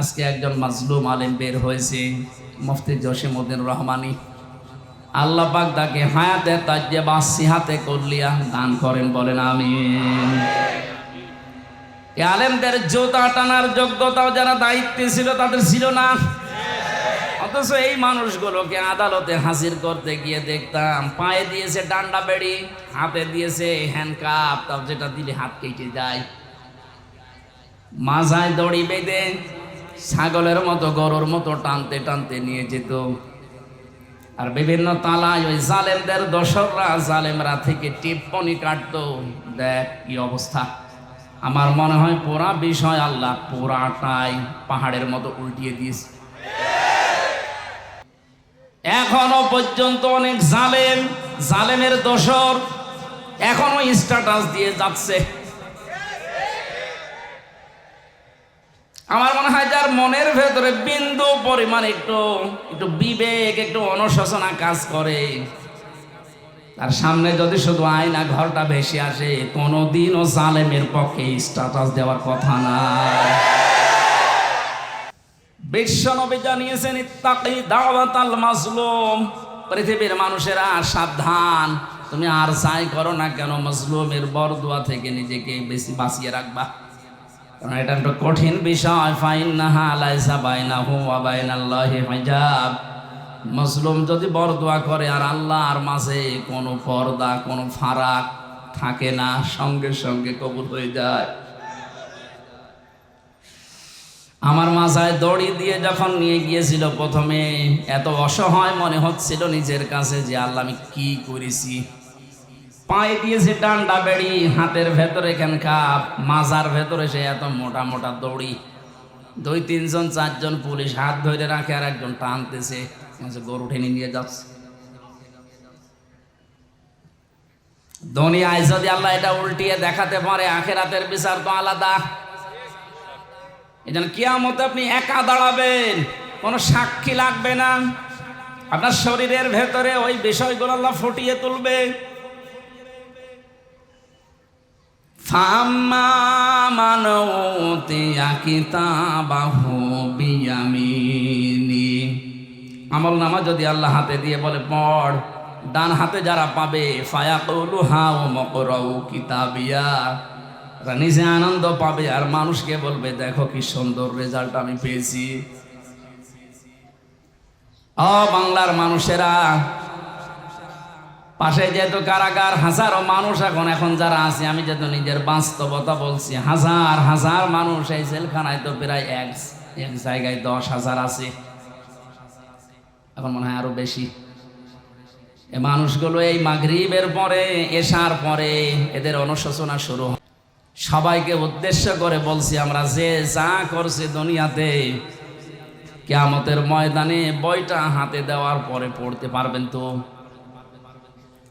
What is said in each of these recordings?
আজকে একজন মাজলুম আলেম বের হয়েছে, মুফতি জসিমউদ্দিন রহমানি। আল্লাহ পাক তাকে হায়াতে তাজ্জে বা সিহাতে করলিয়া দান করেন, বলেন আমি আলেমদের জোতা টানার যোগ্যতাও যারা দায়িত্বে ছিল, তাদের ছিল না। অথচ এই মানুষগুলোকে আদালতে হাজির করতে গিয়ে দেখতাম, পায়ে দিয়েছে ডান্ডা বেড়ি, হাতে দিয়েছে হ্যান্ডকাপ তাও যেটা দিলে হাত কেটে যায়। মাঝায় দড়ি বেঁধে ছাগলের মতো, গরুর মতো টানতে টানতে নিয়ে যেত। আর বিভিন্ন তালায় ওই জালেমদের দশররা জালেমরা থেকে টিপ্পনি কাটত। দেখ কি অবস্থা। আমার মনে হয় পুরা বিষয় আল্লাহ পুরাটাই পাহাড়ের মতো উল্টিয়ে দিয়েছে। এখনও পর্যন্ত অনেক জালেম, জালেমের দোসর এখনও স্ট্যাটাস দিয়ে যাচ্ছে। আমার মনে হয় যার মনের ভেতরে বিন্দু পরিমাণ একটু একটু বিবেক, একটু অনুশোচনা কাজ করে। তার সামনে যদি শুধু আয়না ঘরটা ভেসে আসে, কোনোদিনও জালেমের পক্ষে স্ট্যাটাস দেওয়ার কথা না। বিশ্বনবী জানিয়েছেন, ইত্তাকি দাওয়াতাল মাজলুম। পৃথিবীর মানুষেরা, সাবধান, তুমি আর যাই করো না কেন, মজলুমের বরদুয়া থেকে নিজেকে বেশি বাঁচিয়ে রাখবা। কারণ এটা একটা কঠিন বিষয় ফাইন নাহা আলাইসা বাইনাহু ওয়া বাইনাল্লাহি হিজাব। মজলুম যদি বরদোয়া করে আর আল্লাহ আর মাঝে কোনো পর্দা, কোনো ফারাক থাকে না, সঙ্গে সঙ্গে কবুল হয়ে যায়। আমার মাথায় দড়ি দিয়ে যখন নিয়ে গিয়েছিল প্রথমে, এত অসহায় মনে হচ্ছিল নিজের কাছে যে, আল্লাহ আমি কি করেছি? পায়ে দিয়েছে ডান্ডা বেড়ি, হাতের ভেতরে এখান কাপ, মাজার ভেতরে সে এত মোটা মোটা দড়ি। দুই, তিনজন, চারজন পুলিশ হাত ধরে রাখে আর একজন টানতেছে। গরু টেনে নিয়ে যাচ্ছে। দুনিয়ায় যদি আল্লাহ এটা উল্টিয়ে দেখাতে পারে, আখেরাতের বিচার তো আলাদা। এই কিয়ামতে আপনি একা দাঁড়াবেন, কোনো সাক্ষী লাগবে না। আপনার শরীরের ভেতরে ওই বিষয়গুলো আল্লাহ ফুটিয়ে তুলবে। আমল নামা যদি আল্লাহ হাতে দিয়ে বলে, পড়, ডান হাতে যারা পাবে ফায়া কৌলু হাও মকরাউ কিতাবিয়া। নিজে আনন্দ পাবে আর মানুষকে বলবে, দেখো কি সুন্দর রেজাল্ট আমি পেয়েছি। ও বাংলার মানুষেরা পাশে যেহেতু কারাগার, হাজারো মানুষ এখন এখন যারা আছে, আমি যেহেতু নিজের বাস্তবতা বলছি, হাজার হাজার মানুষ এই জেলখানায় তো প্রায় এক এক জায়গায় দশ হাজার আছে। এখন মনে হয় আরও বেশি। এ মানুষগুলো এই মাগরিবের পরে, এশার পরে এদের অনুশোচনা শুরু হয়। সবাইকে উদ্দেশ্য করে বলছি, আমরা যে যা করছি দুনিয়াতে, কেয়ামতের ময়দানে বইটা হাতে দেওয়ার পরে পড়তে পারবেন তো?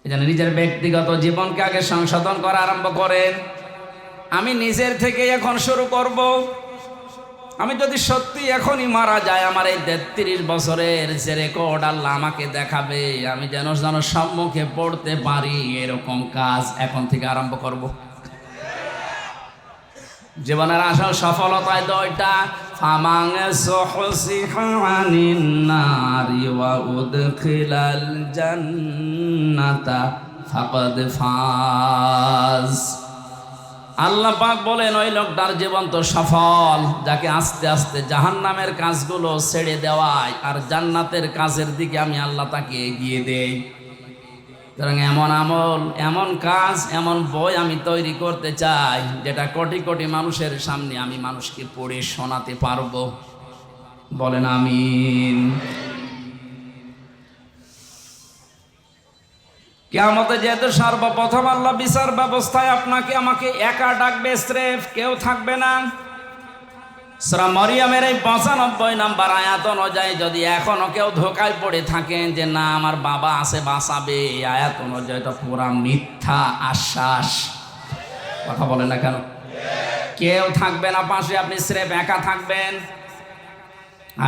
এজন্য নিজের ব্যক্তিগত জীবনকে আগে সংশোধন করা আরম্ভ করেন। আমি নিজের থেকে এখন শুরু করব। আমি যদি সত্যি এখনই মারা যায় আমার এই তেত্রিশ বছরের যে রেকর্ড আল্লাহ আমাকে দেখাবে, আমি যেন যেন সম্মুখে পড়তে পারি, এরকম কাজ এখন থেকে আরম্ভ করব। জীবনের আসল সফলতায় দয়টা ফামাং সহসিহানিন নারি ওয়া উদখিলাল জান্নাতা ফাকাদ ফাজ আল্লাহ পাক বলেন, ওই লোকটার জীবন তো সফল, যাকে আস্তে আস্তে জাহান্নামের কাজগুলো ছেড়ে দেওয়ায় আর জান্নাতের কাজের দিকে আমি আল্লাহ তাকে এগিয়ে দেই। সুতরাং এমন আমল, এমন কাজ, এমন বই আমি তৈরি করতে চাই, যেটা কোটি কোটি মানুষের সামনে আমি মানুষকে পড়ে শোনাতে পারব। বলেন আমিন। কেমতে যেহেতু সর্বপ্রথম আল্লাহ বিচার ব্যবস্থায় আপনাকে, আমাকে একা ডাকবে, স্রেফ কেউ থাকবে না। সূরা মরিয়মের এই পঁচানব্বই নাম্বার আয়াত অনুযায়ী যদি এখনও কেউ ধোকায় পড়ে থাকেন যে, না, আমার বাবা আছে, বাঁচাবে। এই আয়াত অনুযায়ী তো পুরা মিথ্যা আশ্বাস। কথা বলে না কেন? কেউ থাকবে না পাশে, আপনি স্রেফ একা থাকবেন।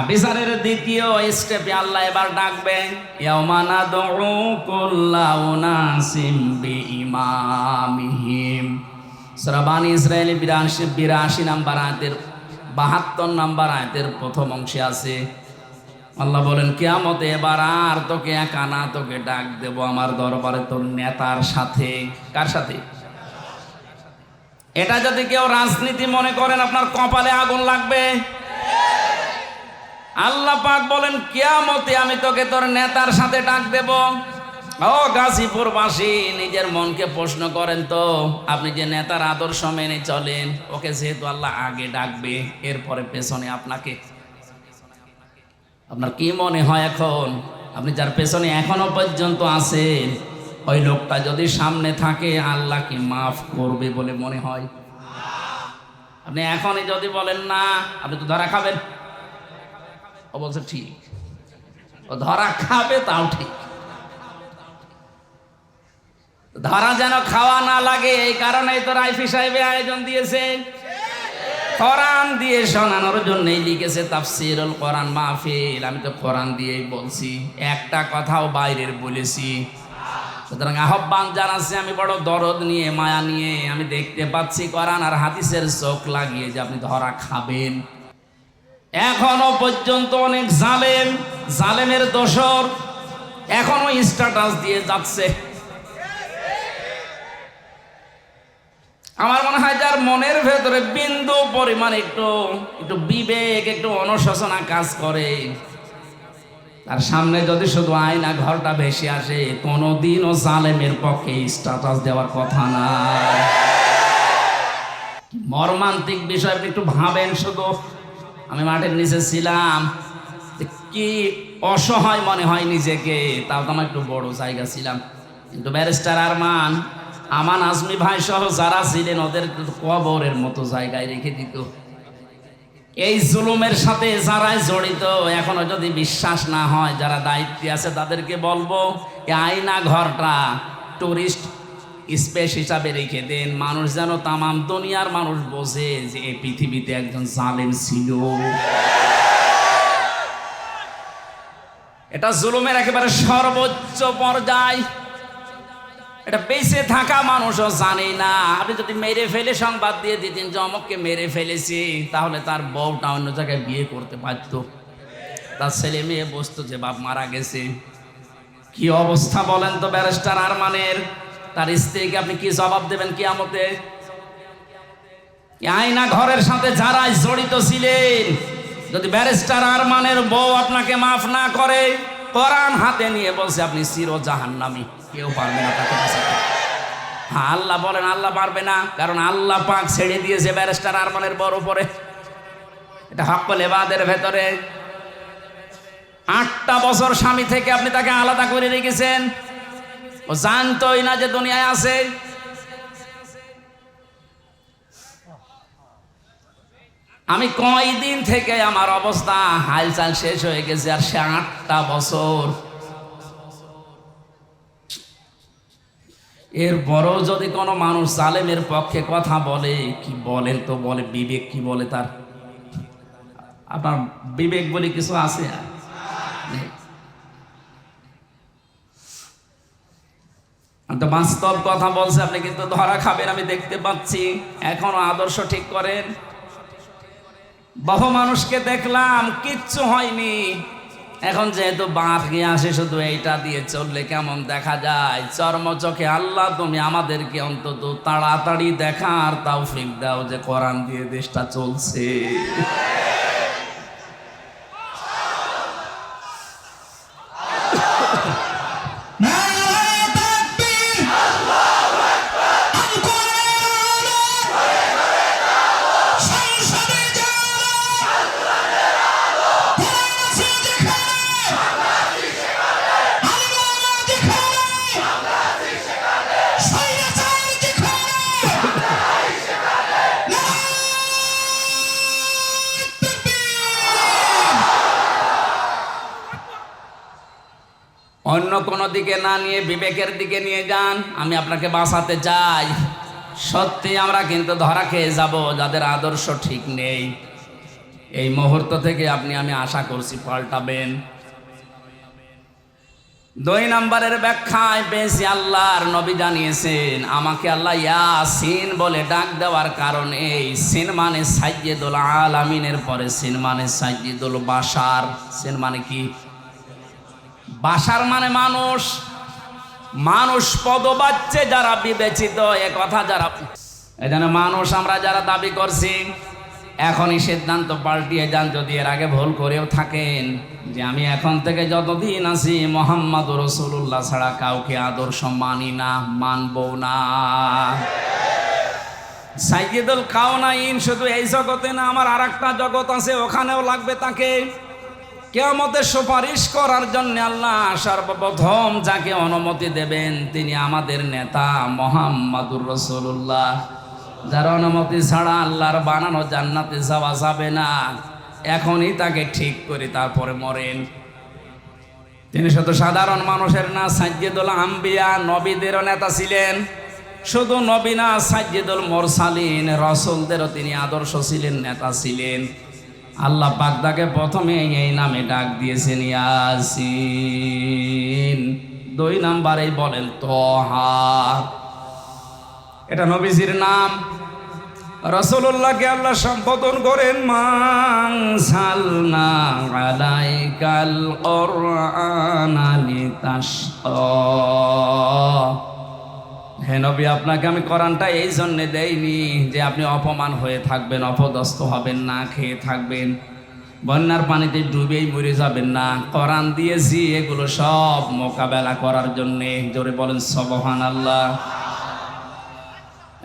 বিচারের দ্বিতীয় স্টেপে আল্লাহ এবার ডাকবেন ইয়াউমানা দুউ কুল্লা উনাসিম বিইমামিহিম। সূরা বানি ইসরাঈল 82 82 নাম্বার আয়াতের বাহাত্তর নাম্বার আয়তের প্রথম অংশে আছে। আল্লাহ বলেন, কেয়ামতে এবার আর তোকে একা না, তোকে ডাক দেব আমার দরবারে তোর নেতার সাথে। কার সাথে? এটা যদি কেউ রাজনীতি মনে করেন, আপনার কপালে আগুন লাগবে। আল্লাহ পাক বলেন, কেয়ামতে আমি তোকে তোর নেতার সাথে ডাক দেব। ও গাজীপুরবাসী, নিজের মনকে প্রশ্ন করেন তো, আপনি যে নেতার আদর্শ মেনে চলেন, ওকে যেহেতু আল্লাহ আগে ডাকবে, এরপরে পেছনে আপনাকে, আপনার কি মনে হয় এখন? আপনি যার পেছনে এখনও পর্যন্ত আছেন, ওই লোকটা যদি সামনে থাকে আল্লাহ কি মাফ করবে বলে মনে হয়। আপনি এখনই যদি বলেন না, আপনি তো ধরা খাবেন। ও বলছে, ঠিক। ও ধরা খাবে, তাও ঠিক। ধরা যেন খাওয়া না লাগে, এই কারণেই তো রাইফি সাহেবে আয়োজন দিয়েছে। কোরআন দিয়ে শোনানোর জন্যই লিখেছে তাফসিরুল কোরআন মাহফিল। আমি তো কোরআন দিয়েই বলছি, একটা কথাও বাইরের বলেছি। সুতরাং আহ্বান জানাচ্ছি, আমি বড় দরদ নিয়ে, মায়া নিয়ে, আমি দেখতে পাচ্ছি কোরআন আর হাদিসের চোখ লাগিয়ে যে আপনি ধরা খাবেন। এখনও পর্যন্ত অনেক জালেম, জালেমের দোসর এখনও স্ট্যাটাস দিয়ে যাচ্ছে। আমার মনে হয় যার মনের ভেতরে বিন্দু পরিমাণ একটু একটু বিবেক, একটু অনুশোচনা কাজ করে। তার সামনে যদি শুধু আয়না ঘরটা ভেসে আসে, কোনোদিনও জালেমের পক্ষে স্ট্যাটাস দেওয়ার কথা না। মর্মান্তিক বিষয় একটু ভাবেন শুধু। আমি মাঠের নিচে ছিলাম কি অসহায় মনে হয় নিজেকে, তাও তো আমার একটু বড় জায়গা ছিলাম। কিন্তু ব্যারিস্টার আরমান আমান আজমি ভাই সহ যারা ছিলেন, ওদের কবরের মতো জায়গায় রেখে দিত। এই জুলুমের সাথে যারাই জড়িত, এখনও যদি বিশ্বাস না হয়, যারা দায়িত্বে আছে, তাদেরকে বলব, এই আয়না ঘরটা টুরিস্ট স্পেস হিসাবে রেখে দেন। মানুষ যেন তামাম দুনিয়ার মানুষ বোঝে যে এই পৃথিবীতে একজন জালেম ছিল। এটা জুলুমের একেবারে সর্বোচ্চ পর্যায়। এটা বেঁচে থাকা মানুষও জানে না। আপনি যদি মেরে ফেলে সংবাদ দিয়ে দিতেন যে মেরে ফেলেছি, তাহলে তার বউটা অন্য জায়গায় বিয়ে করতে পারত। তার ছেলে মেয়ে বসতো যে বাপ মারা গেছে। কি অবস্থা বলেন তো ব্যারিস্টার আরমানের? তার স্ত্রীকে আপনি কি জবাব দেবেন কি আমতে আয়না ঘরের সাথে যারাই জড়িত ছিলেন, যদি ব্যারিস্টার আরমানের বউ আপনাকে মাফ না করে, কোরআন হাতে নিয়ে বলছে আপনি চির জাহান্নামী কেউ পারবে না তাকে বাঁচাতে হ্যাঁ আল্লাহ বলেন, আল্লাহ পারবে না, কারণ আল্লাহ পাক ছেড়ে দিয়েছে ব্যারিস্টার আরমানের বড় উপরে। এটা হকল এবাদের ভেতরে। আটটা বছর স্বামী থেকে আপনি তাকে আলাদা করে রেখেছেন। ও জানতোই না যে দুনিয়ায় আছে। আমি কয়দিন থেকে আমার অবস্থা হালচাল শেষ হয়ে গেছে আর সে আটটা বছর এরপরও যদি কোনো মানুষ জালেমের পক্ষে কথা বলে, কি বলেন তো বলে, বিবেক কি বলে তার? আপনার বিবেক বলে কিছু আছে? তো বাস্তব কথা বলছে, আপনি কিন্তু ধরা খাবেন, আমি দেখতে পাচ্ছি। এখনও আদর্শ ঠিক করেন? বহু মানুষকে দেখলাম, কিচ্ছু হয়নি। এখন যেহেতু বাঁধ গিয়ে আসে, শুধু এইটা দিয়ে চললে কেমন দেখা যায়? চর্ম চোখে আল্লাহ তুমি আমাদেরকে অন্তত তাড়াতাড়ি দেখার তাও ফিক দাও যে কোরআন দিয়ে দেশটা চলছে। কোনো দিকে না নিয়ে, বিবেকের দিকে নিয়ে যান, আমি আপনাকে বাঁচাতে চাই। সত্যি আমরা কিন্তু ধরা খেয়ে যাব, যাদের আদর্শ ঠিক নেই। এই মুহূর্ত থেকে আপনি, আমি আশা করছি পাল্টাবেন। দুই নম্বরের ব্যাখ্যায় পেয়েছি আল্লাহর নবী জানিয়েছেন, আমাকে আল্লাহ ইয়াসিন বলে ডাক দেওয়ার কারণে সিন মানে সাজ্জেদুল আলামিনের পরে সিন মানে সাজ্জেদুল বাসার সিন মানে কি? বাসার মানে মানুষ। মানুষ পদবাচ্চে যারা বিবেচিত, এ কথা যারা এখানে মানুষ আমরা যারা দাবি করছি, এখনই সিদ্ধান্ত পাল্টিয়ে যান যদি এর আগে ভুল করেও থাকেন, যে আমি এখন থেকে যতদিন আছি মোহাম্মদ রসুল্লাহ ছাড়া কাউকে আদর্শ মানি না, মানবো না। সাইয়েদুল কাউনাইন শুধু এই জগতে না, আমার আর একটা জগৎ আছে, ওখানেও লাগবে তাকে। কেয়ামতের সুপারিশ করার জন্য আল্লাহ সর্বপ্রথম যাকে অনুমতি দেবেন তিনি আমাদের নেতা মোহাম্মদুর রসুল্লাহ যার অনুমতি ছাড়া আল্লাহর বানানো জান্নাতে যাওয়া যাবে না। এখনই তাকে ঠিক করে তারপরে মরেন। তিনি শুধু সাধারণ মানুষের না, সাজ্জেদুল আম্বিয়া নবীদেরও নেতা ছিলেন। শুধু নবী না মোরসালিন, রসুলদেরও তিনি আদর্শ ছিলেন, নেতা ছিলেন। আল্লাহ পাক তাকে প্রথমে এই নামে ডাক দিয়েছেন ইয়াসিন। দুই নাম্বারেই বলেন তোহা। এটা নবীজির নাম। রসুল্লাহকে আল্লাহ সম্বোধন করেন মাংসালনা আলাইকাল কোরআনালি হে নবী, আপনাকে আমি কোরআনটা এই জন্যে দেইনি যে আপনি অপমান হয়ে থাকবেন, অপদস্থ হবেন, না খেয়ে থাকবেন, বন্যার পানিতে ডুবেই মরে যাবেন না। কোরআন দিয়েছি, এগুলো সব মোকাবেলা করার জন্যে। জোরে বলেন সবহান আল্লাহ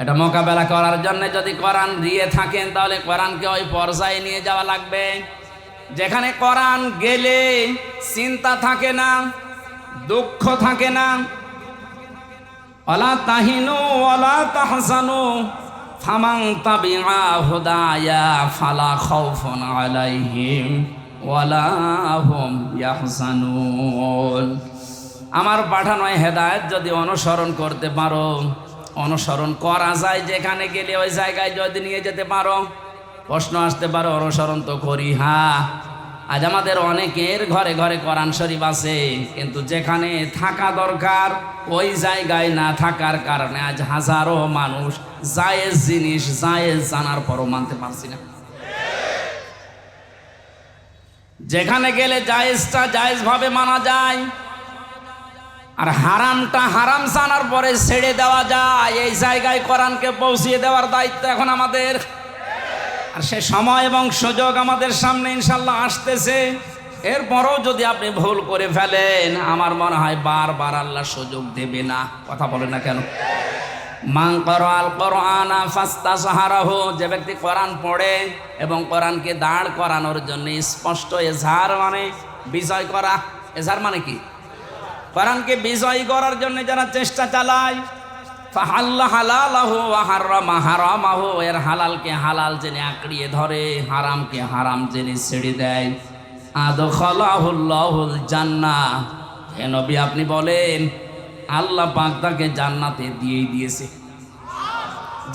এটা মোকাবেলা করার জন্য যদি কোরআন দিয়ে থাকেন, তাহলে কোরআনকে ওই পর্যায়ে নিয়ে যাওয়া লাগবে। যেখানে কোরআন গেলে চিন্তা থাকে না, দুঃখ থাকে না অলা তাহিনু, অলা তাহসানু ফামাং তাবিআ হুদায়া ফালা খাউফুন আলাইহিম, ওয়ালা হুম ইয়াহজানুন। আমার পাঠানো হেদায়েত যদি অনুসরণ করতে পারো, অনুসরণ করা যায় যেখানে গেলে ওই জায়গায় যদি নিয়ে যেতে পারো, প্রশ্ন আসতে পারো, অনুসরণ তো করি হ্যাঁ। আজ আমাদের অনেকের ঘরে ঘরে কোরআন শরীফ আছে, কিন্তু যেখানে থাকা দরকার, ওই জায়গায় না থাকার কারণে আজ হাজারো মানুষ জায়েজ জিনিস, জায়েজ জানার পরও মানতে পারছি না। যেখানে গেলে জায়েজটা জায়েজ ভাবে মানা যায়, আর হারামটা হারাম জানার পরে ছেড়ে দেওয়া যায়। এই জায়গায় কোরআনকে পৌঁছিয়ে দেওয়ার দায়িত্ব এখন আমাদের। আর সে সময় এবং সুযোগ আমাদের সামনে ইনশাল্লাহ আসতেছে। এরপরও যদি আপনি ভুল করে ফেলেন, আমার মনে হয় বারবার আল্লাহ সুযোগ দেবে না। কথা বলে না কেন? মাং করো আল কোরআনা ফাস্তা সাহারাহ যে ব্যক্তি কোরআন পড়ে এবং কোরআনকে দাঁড় করানোর জন্য স্পষ্ট এজাহার মানে বিজয় করা। এজাহার মানে কি? কোরআনকে বিজয়ী করার জন্য যারা চেষ্টা চালায় ফাহাল্লা হালালাহু হারামা হারামাহু, এর হালালকে হালাল জেনে আঁকড়িয়ে ধরে, হারামকে হারাম জেনে ছেড়ে দেয়। আদখালাহুল্লাহুল জান্নাহ হে নবী, আপনি বলেন, আল্লাহ পাক তাকে জান্নাতে দিয়েই দিয়েছে।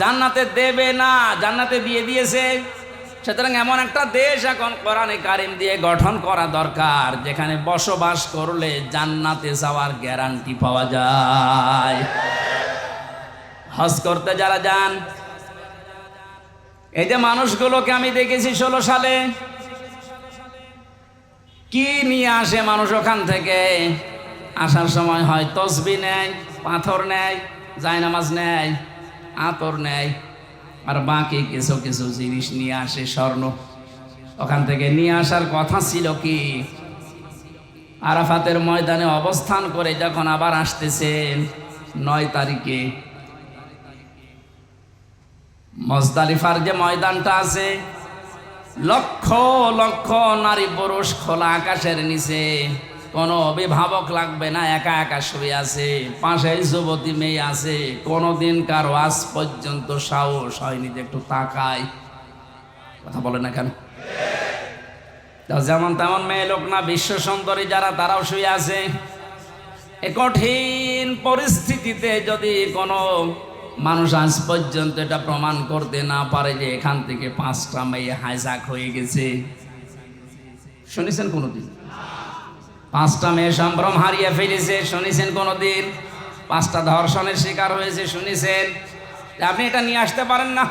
জান্নাতে দেবে না, জান্নাতে দিয়ে দিয়েছে। সুতরাং এমন একটা দেশ এখন কোরআনে কারিম দিয়ে গঠন করা দরকার, যেখানে বসবাস করলে জান্নাতে যাওয়ার গ্যারান্টি পাওয়া যায়। হজ করতে যারা যান। এই যে মানুষগুলোকে আমি দেখেছি ষোলো সালে। কি নিয়ে আসে মানুষ ওখান থেকে? আসার সময় হয় তসবি নেয়, পাথর নেয়, জায়নামাজ নেয়, আতর নেয়, আর বাকি কিছু কিছু জিনিস নিয়ে আসে স্বর্ণ। ওখান থেকে নিয়ে আসার কথা ছিল কি? আরাফাতের ময়দানে অবস্থান করে যখন আবার আসতেছেন নয় তারিখে মজদালিফার যে ময়দানটা আছে, লক্ষ লক্ষ নারী পুরুষ খোলা আকাশের নিচে, কোনো অভিভাবক লাগবে না, একা একা শুয়ে আছে, পাশে যুবতী মেয়ে আছে, কোনোদিন কারও আজ পর্যন্ত সাহস হয়নি যে একটু তাকায়। কথা বলে না কেন? যেমন তেমন মেয়ে লোক না, বিশ্ব সুন্দরী যারা, তারাও শুয়ে আছে। এ কঠিন পরিস্থিতিতে যদি কোনো মানুষ আজ পর্যন্ত এটা প্রমাণ করতে না পারে যে এখান থেকে পাঁচটা মেয়ে হাইজাক হয়ে গেছে। শুনেছেন কোনোদিন? পাঁচটা মেয়ে সম্ভ্রম হারিয়ে ফেলেছে, শুনেছেন কোনোদিন? পাঁচটা ধর্ষণের শিকার হয়েছে, শুনেছেন? আপনি এটা নিয়ে আসতে পারেন না।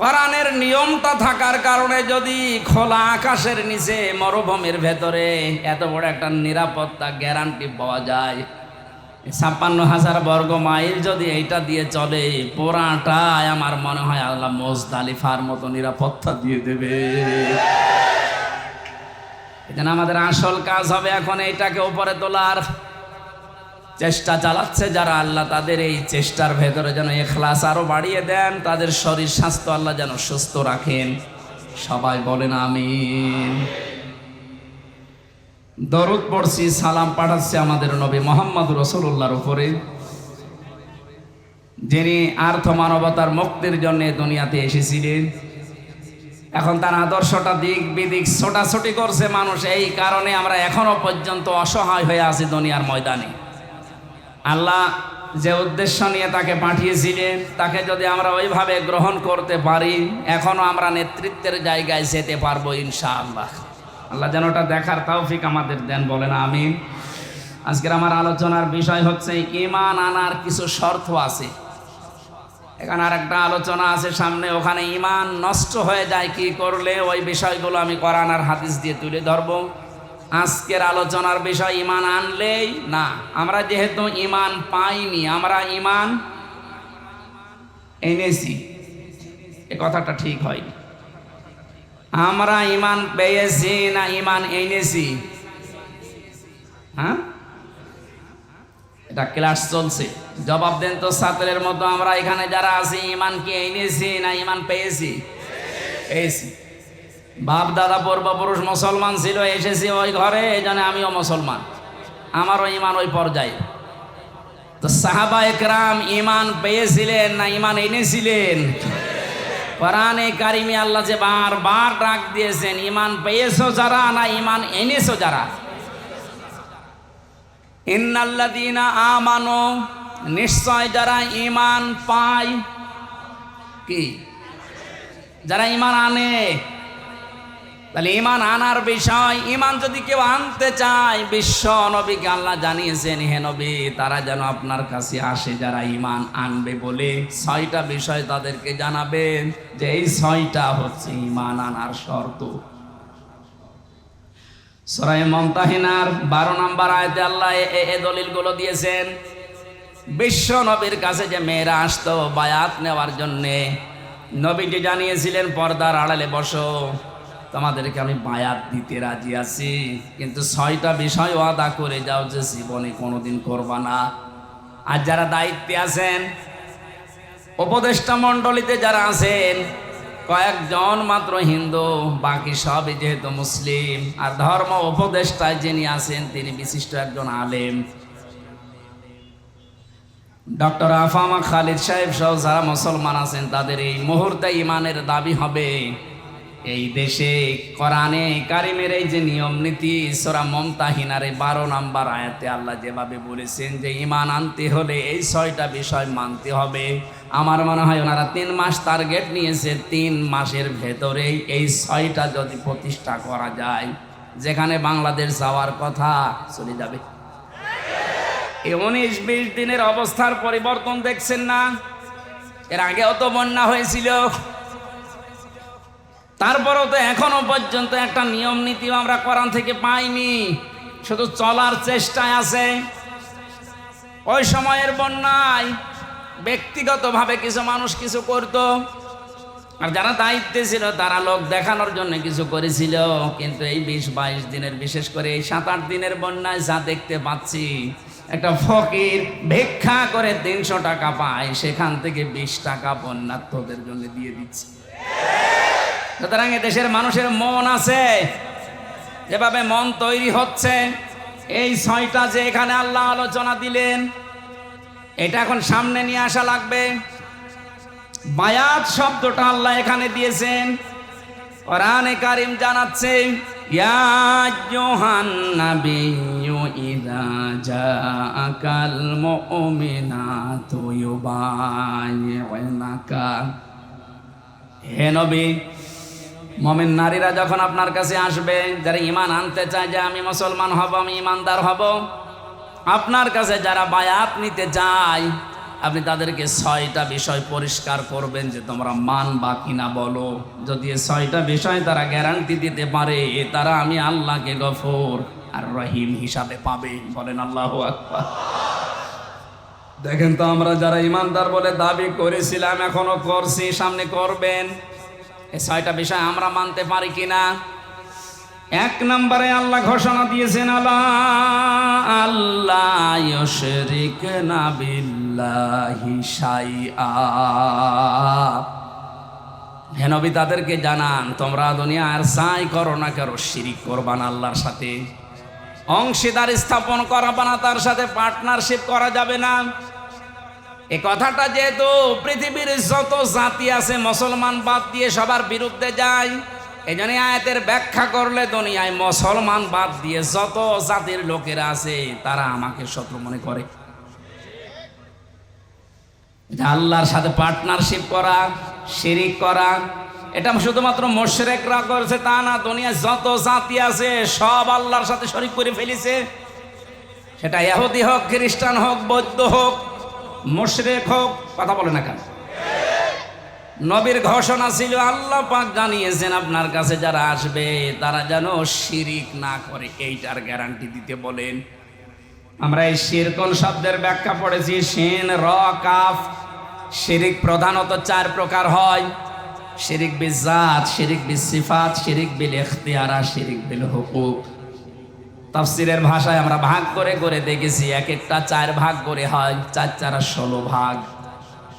কোরআনের নিয়মটা থাকার কারণে যদি খোলা আকাশের নিচে মরুভূমির ভেতরে এত বড় একটা নিরাপত্তা গ্যারান্টি পাওয়া যায় ছাপ্পান্ন হাজার বর্গ মাইল যদি এইটা দিয়ে চলে পোড়াটায় আমার মনে হয় আল্লাহ মোজদালিফার মতো নিরাপত্তা দিয়ে দেবে। এখানে আমাদের আসল কাজ হবে এখন এইটাকে উপরে তোলার। চেষ্টা চালাচ্ছে যারা আল্লাহ তাদের এই চেষ্টার ভেতরে যেন এখলাস আরও বাড়িয়ে দেন, তাদের শরীর স্বাস্থ্য আল্লাহ যেন সুস্থ রাখেন। সবাই বলেন আমিন। দরুদ পড়ছি, সালাম পাঠাচ্ছে আমাদের নবী মোহাম্মদ রসুল্লাহর উপরে, যিনি আর্থ মানবতার মুক্তির জন্য দুনিয়াতে এসেছিলেন। এখন তার আদর্শটা দিক বিদিক ছোটাছুটি করছে মানুষ, এই কারণে আমরা এখনও পর্যন্ত অসহায় হয়ে আছি দুনিয়ার ময়দানে। আল্লাহ যে উদ্দেশ্য নিয়ে তাকে পাঠিয়েছিলেন, তাকে যদি আমরা ওইভাবে গ্রহণ করতে পারি, এখনও আমরা নেতৃত্বের জায়গায় যেতে পারব ইনশাআল্লাহ। আল্লাহ যেন ওটা দেখার তৌফিক আমাদের দেন, বলেন আমি আজকের আমার আলোচনার বিষয় হচ্ছে ইমান আনার কিছু শর্ত আছে। এখানে আর একটা আলোচনা আছে সামনে, ওখানে ইমান নষ্ট হয়ে যায়, কি করলে? ওই বিষয়গুলো আমি কোরআন আর হাদিস দিয়ে তুলে ধরবো। আজকের আলোচনার বিষয় ইমান আনলেই না। আমরা যেহেতু ইমান পাইনি, আমরা ইমান এনেছি। এ কথাটা ঠিক হয়নি। আমরা ইমান পেয়েছি না ইমান এনেছি? হ্যাঁ? এটা ক্লাস চলছে। জবাব দেন তো ছাত্রের মতো, আমরা এখানে যারা আছি, ইমান কি এনেছি না ইমান পেয়েছি? পেয়েছি। বাপ, দাদা, পূর্বপুরুষ মুসলমান ছিল, এসেছি ওই ঘরে, এই জন্য আমিও মুসলমান। আমারও ইমান ওই পর্যায়ে। তো সাহাবা একরাম ইমান পেয়েছিলেন না ইমান এনেছিলেন? কোরআনে কারিমে আল্লাহ যে বারবার ডাক দিয়েছেন ইমান পেয়েছ যারা না ইমান এনেছো যারা? ইন্নাল্লাদিনা আমানো, নিশ্চয় যারা ইমান পায়, কি? যারা ইমান আনে। তাহলে ইমান আনার বিষয় ইমান যদি কেউ আনতে চায়, বিশ্ব নবীকে আল্লাহ জানিয়েছেন, হে নবী, তারা যেন আপনার কাছে আসে, যারা ইমান আনবে বলে। ছয়টা বিষয় তাদেরকে জানাবেন যে এই ছয়টা হচ্ছে ইমান আনার শর্ত। সরাই মমতাহিনার বারো নম্বর আয়তে আল্লাহ এ- দলিলগুলো দিয়েছেন, বিশ্ব নবীর কাছে যে মেয়েরা আসতো, বায়াত নেওয়ার জন্যে নবীজি জানিয়েছিলেন, পর্দার আড়ালে বসো। তোমাদেরকে আমি বায়াত দিতে রাজি আছি। কিন্তু ছয়টা বিষয় ওয়াদা করে যাও যে জীবনে কোনোদিন করবা না। আর যারা দায়িত্বে আছেন, উপদেষ্টা মণ্ডলীতে যারা আছেন, কয়েকজন মাত্র হিন্দু, বাকি সবই যেহেতু মুসলিম। আর ধর্ম উপদেষ্টায় যিনি আছেন, তিনি বিশিষ্ট একজন আলেম। ডক্টর আফামা খালিদ সাহেব সহ যারা মুসলমান আছেন, তাদের এই মুহূর্তে ইমানের দাবি হবে। এই দেশে কোরআনে কারিমের এই যে নিয়ম নীতি, সোরা মমতাহিনার বারো নাম্বার আয়াতে আল্লাহ যেভাবে বলেছেন যে ইমান আনতে হলে এই ছয়টা বিষয় মানতে হবে। আমার মনে হয় ওনারা তিন মাস টার্গেট নিয়েছে, তিন মাসের ভেতরে এই ছয়টা যদি প্রতিষ্ঠা করা যায়, যেখানে বাংলাদেশ যাওয়ার কথা চলে যাবে। এই উনিশ বিশ দিনের অবস্থার পরিবর্তন দেখছেন না? এর আগেও তো বন্যা হয়েছিল। তারপরেও তো এখনও পর্যন্ত একটা নিয়ম নীতি আমরা কোরআন থেকে পাইনি। শুধু চলার চেষ্টায় আছে। ওই সময়ের বন্যায় ব্যক্তিগতভাবে কিছু মানুষ কিছু করত। আর যারা দায়িত্বে ছিল, তারা লোক দেখানোর জন্য কিছু করেছিল। কিন্তু এই বিশ বাইশ দিনের, বিশেষ করে এই সাত আট দিনের বন্যায় যা দেখতে পাচ্ছি, একটা ফকির ভিক্ষা করে তিনশো টাকা পায়, সেখান থেকে বিশ টাকা বন্যার্থদের জন্য দিয়ে দিচ্ছে। সুতরাং দেশের মানুষের মন আছে। যেভাবে মন তৈরি হচ্ছে, এই ছয়টা যে এখানে আল্লাহ আলোচনা দিলেন, এটা এখন সামনে নিয়ে আসা লাগবে। বায়াত শব্দটা আল্লাহ এখানে দিয়েছেন। কোরআনে কারিম জানাচ্ছে হে নবী মমিন নারীরা যখন আপনার কাছে আসবে, যারা ইমান আনতে চায় যে আমি মুসলমান হব, আমি ইমানদার হব, আপনার কাছে যারা বায়াত নিতে চায়, আপনি তাদেরকে ছয়টা বিষয় পরিষ্কার করবেন যে তোমরা মান বা কিনা বলো। যদি ছয়টা বিষয় তারা গ্যারান্টি দিতে পারে, তারা আমি আল্লাহকে গফর আর রহিম হিসাবে পাবে। বলেন আল্লাহ আকবার। দেখেন তো আমরা যারা ইমানদার বলে দাবি করেছিলাম, এখনও করছি, সামনে করবেন। ছয়টা বিষয় আমরা মানতে পারি কিনা? এক নম্বরে আল্লাহ ঘোষণা দিয়েছেন আল্লাহ আল্লাহ না নবী, তাদেরকে জানান, তোমরা দুনিয়া আর সাই করো না করো শিরিক করবান আল্লাহর সাথে। অংশীদার স্থাপন করাবা না তার সাথে পার্টনারশিপ করা যাবে না। এ কথাটা যেহেতু পৃথিবীর যত জাতি আছে, মুসলমান বাদ দিয়ে সবার বিরুদ্ধে যায় এই জন্য আয়াতের ব্যাখ্যা করলে দুনিয়ায় মুসলমান বাদ দিয়ে যত জাতির লোকেরা আছে, তারা আমাকে শত্রু মনে করে। আল্লাহর সাথে পার্টনারশিপ করা, শিরিক করা, এটা শুধুমাত্র মোশরেকরা করেছে তা না, দুনিয়ায় যত জাতি আছে, সব আল্লাহর সাথে শরিক করে ফেলেছে। সেটা ইহুদি হোক, খ্রিস্টান হোক, বৌদ্ধ হোক মুশরেক হোক, কথা বলে না কেন? নবীর ঘোষণা ছিল, আল্লাহ পাক জানিয়েছেন আপনার কাছে যারা আসবে, তারা যেন শিরিক না করে, এইটার গ্যারান্টি দিতে বলেন। আমরা এই শিরকন শব্দের ব্যাখ্যা পড়েছি, শিন, র, কাফ, শিরিক প্রধানত চার প্রকার হয়। শিরিক বিজাত, শিরিক বিসিফাত, শিরিক বিল ইখতিয়ারা, শিরিক বিল হুকুক। তাফসিরের ভাষায় আমরা ভাগ করে করে দেখেছি, এক একটা চার ভাগ করে হয়, চার চারা ষোলো ভাগ।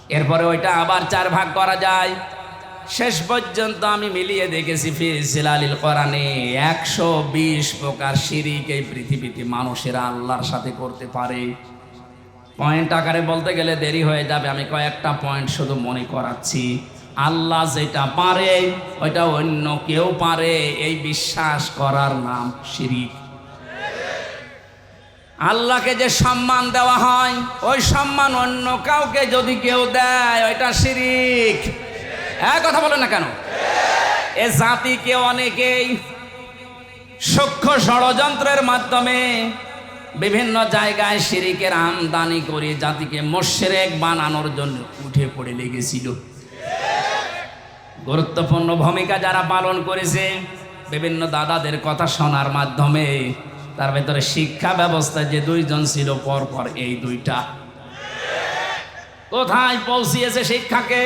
এরপরে ওইটা আবার চার ভাগ করা যায়। শেষ পর্যন্ত আমি মিলিয়ে দেখেছি ফিজিলালিল কোরআনে একশো বিশ প্রকার শিরিক এই পৃথিবীতে মানুষেরা আল্লাহর সাথে করতে পারে। পয়েন্ট আকারে বলতে গেলে দেরি হয়ে যাবে, আমি কয়েকটা পয়েন্ট শুধু মনে করাচ্ছি। আল্লাহ যেটা পারে, ওইটা অন্য কেউ পারে, এই বিশ্বাস করার নাম শিরিক। আল্লাহকে যে সম্মান দেওয়া হয়, ওই সম্মান অন্য কাউকে যদি কেউ দেয়, ওইটা শিরিক। হ্যাঁ কথা বলে না কেন? এ জাতিকে অনেকেই সূক্ষ্ম ষড়যন্ত্রের মাধ্যমে বিভিন্ন জায়গায় শিরিকের আমদানি করে জাতিকে মোশেরেক বানানোর জন্য উঠে পড়ে লেগেছিল। গুরুত্বপূর্ণ ভূমিকা যারা পালন করেছে, বিভিন্ন দাদাদের কথা শোনার মাধ্যমে তার ভেতরে শিক্ষা ব্যবস্থা যে দুইজন ছিল পর পর এই দুইটা। কোথায় পৌঁছিয়েছে শিক্ষাকে?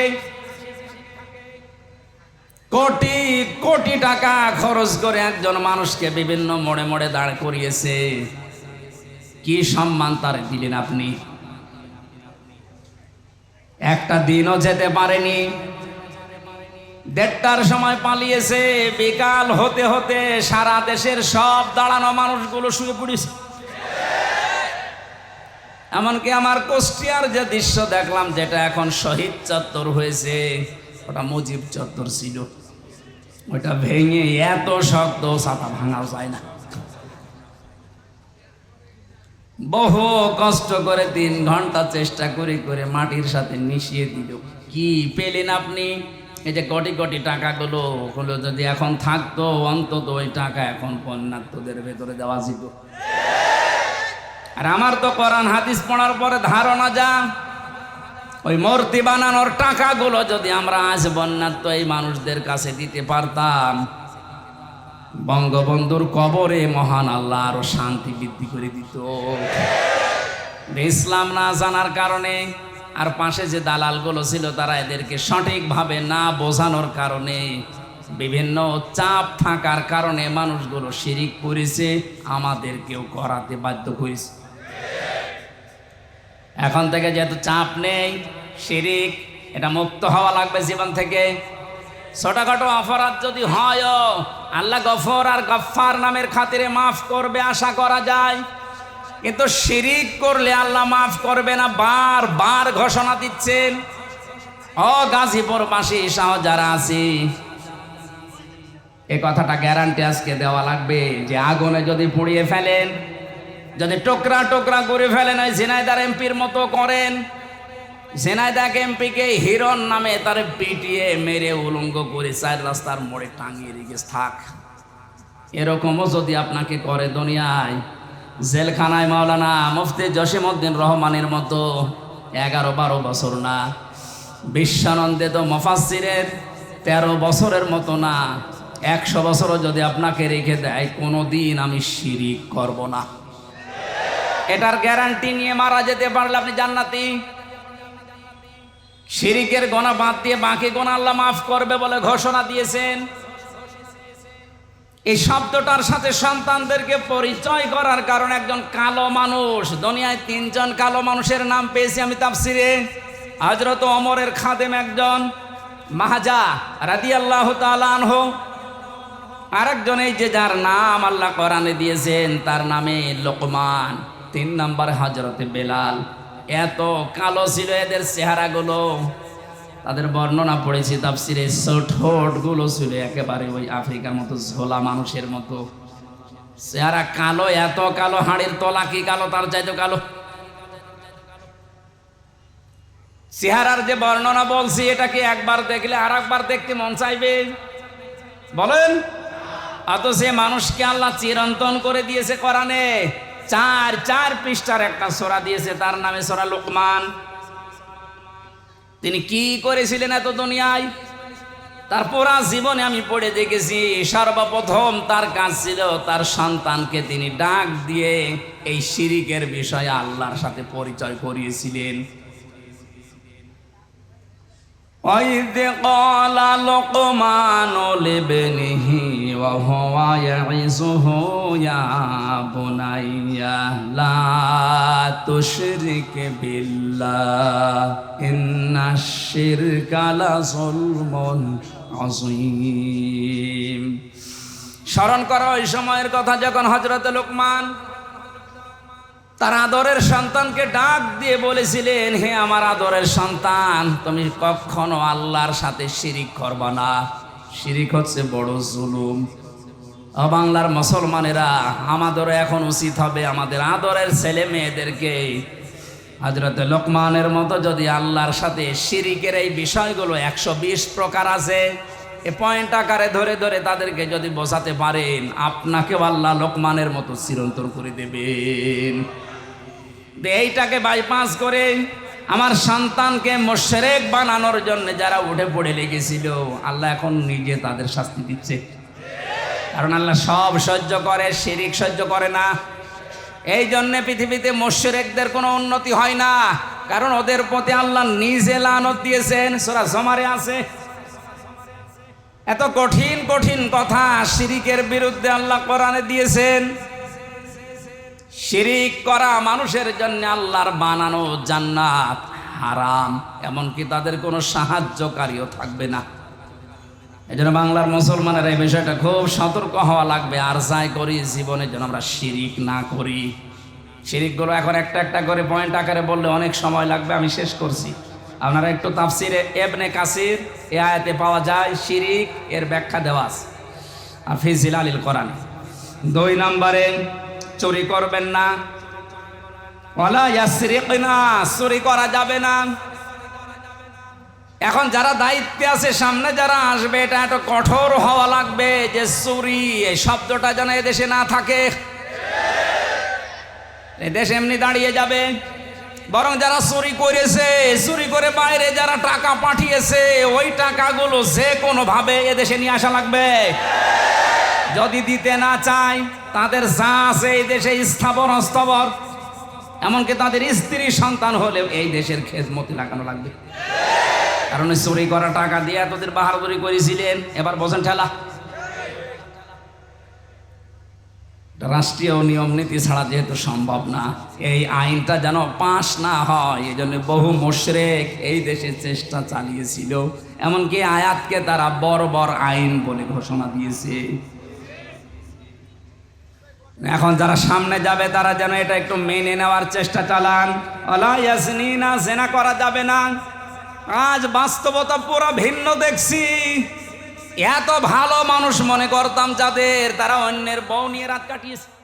কোটি কোটি টাকা খরচ করে একজন মানুষকে বিভিন্ন মোড়ে মোড়ে দাঁড় করিয়েছে। কি সম্মান তার দিলেন আপনি? একটা দিনও যেতে পারেনি। দেড়টার সময় পালিয়েছে। বিকাল হতে হতে সারা দেশের সব দাঁড়ানো মানুষগুলো শুয়ে পড়েছে। এমনকি আমার কুষ্টিয়ার যে দৃশ্য দেখলাম, যেটা এখন শহীদ চত্বর হয়েছে, ওটা মুজিব চত্বর ছিল। ওটা ভেঙে এত শক্ত ছাতা ভাঙাও যায় না। বহু কষ্ট করে তিন ঘণ্টা চেষ্টা করে করে মাটির সাথে মিশিয়ে দিল। কি পেলেন আপনি? এই যে কোটি কোটি টাকাগুলো হলো যদি এখন থাকতো, অন্তত ওই টাকা এখন পণ্যাত্মদের ভেতরে দেওয়া যেত। আর আমার তো কোরআন হাদিস পড়ার পরে ধারণা যা, ওই মূর্তি বানানোর টাকাগুলো যদি আমরা আজ বন্যাত্ম এই মানুষদের কাছে দিতে পারতাম, বঙ্গবন্ধুর কবরে মহান আল্লাহ আরও শান্তি বৃদ্ধি করে দিত। ইসলাম না জানার কারণে আর পাশে যে দালালগুলো ছিল তারা এদেরকে সঠিকভাবে না বোঝানোর কারণে বিভিন্ন চাপ থাকার কারণে মানুষগুলো শিরিক করেছে, আমাদেরকেও করাতে বাধ্য করেছে। এখন থেকে যেহেতু চাপ নেই, শিরিক, এটা মুক্ত হওয়া লাগবে জীবন থেকে। ছোটখাটো অপরাধ যদি হয় আল্লাহ গফর আর গফার নামের খাতিরে মাফ করবে, আশা করা যায়। কিন্তু শিরিক করলে আল্লাহ মাফ করবে না, বার বার ঘোষণা দিচ্ছেন। ও গাজীপুরবাসী সহ যারা আছি, এ কথাটা গ্যারান্টি আজকে দেওয়া লাগবে যে আগুনে যদি পুড়িয়ে ফেলেন, যদি টোকরা টোকরা করে ফেলেন, ওই ঝিনাইদার এমপির মতো করেন জেনাইদা এমপিকে হিরণ নামে তার পিটিয়ে মেরে উলঙ্গ করে চার রাস্তার মোড়ে টাঙিয়ে রেখে থাক। এরকমও যদি আপনাকে করে দুনিয়ায় জেলখানায় মাওলানা মুফতি জসিমউদ্দিন রহমানের মতো এগারো বারো বছর না। বিশ্বানন্দে তো মফাসিরের তেরো বছরের মতো না। একশো বছরও যদি আপনাকে রেখে দেয় কোনো দিন আমি শিরিক করব না। এটার গ্যারান্টি নিয়ে মারা যেতে পারলে আপনি জান্নাতি। শিরিকের গোনা বাদ দিয়ে বাকি গোনা আল্লাহ মাফ করবে বলে ঘোষণা দিয়েছেন। এই শব্দটার সাথে সন্তানদেরকে পরিচয় করার কারণ একজন কালো মানুষ, দুনিয়ায় তিনজন কালো মানুষের নাম পেয়েছি আমি তাফসিরে। হজরত অমরের খাদেম একজন মাহাজা রাদি আল্লাহ তালানহ আরেকজন এই যে যার নাম আল্লাহ কোরআনে দিয়েছেন, তার নামে লোকমান, তিন নম্বর হজরতে বেলাল। এত কালো ছিল এদের চেহারাগুলো। তাদের বর্ণনা পড়েছি, তাফসিরে ঠোঁটগুলো ছিল একেবারে ওই আফ্রিকার মতো ঝোলা মানুষের মতো। চেহারা কালো, এত কালো, হাড়ির তলা কি কালো, তার চাইতো কালো। চেহারার যে বর্ণনা বলছি এটাকে একবার দেখলে আর একবার দেখতে মন চাইবে? বলেন। অত সে মানুষকে আল্লাহ চিরন্তন করে দিয়েছে কোরআনে। চার চার পৃষ্ঠার একটা সোরা দিয়েছে, তার নামে সোরা লোকমান। তিনি কি করেছিলেন এত দুনিয়ায়? তার পুরা জীবনে আমি পড়ে দেখেছি, সর্বপ্রথম তার কাজ ছিল তার সন্তানকে তিনি ডাক দিয়ে এই শিরিকের বিষয়ে আল্লাহর সাথে পরিচয় করিয়েছিলেন। وإذ قال لقمان لابنه وهو يعظه يا بني لا تشرك بالله إن الشرك لظلم عظيم স্মরণ করো ওই সময়ের কথা যখন হজরত লোকমান তার আদরের সন্তানকে ডাক দিয়ে বলেছিলেন, হে আমার আদরের সন্তান, তুমি কখনো আল্লাহর সাথে শিরিক করবা না। শিরিক হচ্ছে বড় জুলুম। বাংলার মুসলমানেরা, আমাদেরও এখন উচিত হবে আমাদের আদরের ছেলে মেয়েদেরকে। হজরত লোকমানের মতো যদি আল্লাহর সাথে শিরিকের এই বিষয়গুলো একশো বিশ প্রকার আছে এ পয়েন্ট আকারে ধরে ধরে তাদেরকে যদি বসাতে পারেন, আপনাকেও আল্লাহ লোকমানের মতো চিরন্তন করে দেবেন। এইটাকে বাইপাস করে আমার সন্তানকে মোশেরেক বানানোর জন্য যারা উঠে পড়ে লেগেছিল, আল্লাহ এখন নিজে তাদের শাস্তি দিচ্ছে। কারণ আল্লাহ সব সহ্য করে, শিরিক সহ্য করে না। এই জন্যে পৃথিবীতে মোশেরেকদের কোনো উন্নতি হয় না। কারণ ওদের প্রতি আল্লাহ নিজে লানত দিয়েছেন। সোরা জমারে আছে। এত কঠিন কঠিন কথা শিরিকের বিরুদ্ধে আল্লাহ কোরআনে দিয়েছেন। শিরিক করা মানুষের জন্য আল্লাহর বানানো জান্নাত হারাম, এমনকি তাদের কোনো সাহায্যকারীও থাকবে না। এই জন্য বাংলার মুসলমানের এই বিষয়টা খুব সতর্ক হওয়া লাগবে, আর যাই করি জীবনের জন্য আমরা শিরিক না করি। শিরিকগুলো এখন একটা একটা করে পয়েন্ট আকারে বললে অনেক সময় লাগবে, আমি শেষ করছি। আপনারা একটু তাফসিরে এবনে কাসির এ আয়াতে পাওয়া যায়, শিরিক এর ব্যাখ্যা দেওয়া আছে। আর ফিজিল আলিল কোরআন। দুই নম্বরে, চুরি করবেন না। ওলা ইয়াসরিক না চুরি করা যাবে না। এখন যারা দায়িত্বে আছে, সামনে যারা আসবে, এটা একটু কঠোর হওয়া লাগবে যে চুরি, এই শব্দটা যেন এদেশে না থাকে। এদেশ এমনি দাঁড়িয়ে যাবে। বরং যারা চুরি করেছে, চুরি করে বাইরে যারা টাকা পাঠিয়েছে, ওই টাকাগুলো যে কোনোভাবে এদেশে নিয়ে আসা লাগবে। যদি দিতে না চায়, তাদের যা আছে এই দেশে স্থাবর অস্থাবর। এমনকি তাদের স্ত্রী সন্তান হলেও এই দেশের খেদমতি লাগানো লাগবে। কারণ চুরি করা টাকা দিয়ে এতদের বাহাদুরি করেছিলেন, এবার বোঝেন ঠেলা। রাষ্ট্রীয় নিয়ম নীতি ছাড়া যেহেতু সম্ভব না, এই আইনটা যেন পাশ না হয় এই জন্য বহু মোশরেক এই দেশে চেষ্টা চালিয়েছিল। এমনকি আয়াতকে তারা বড় বড় আইন বলে ঘোষণা দিয়েছে। এখন যারা সামনে যাবে, তারা যেন এটা একটু মেনে নেওয়ার চেষ্টা চালান। অলা ইয়াসনিনা জেনা করা যাবে না। আজ বাস্তবতা পুরো ভিন্ন দেখছি। এত ভালো মানুষ মনে করতাম যাদের তারা অন্যের বউ নিয়ে রাত কাটিয়েছে।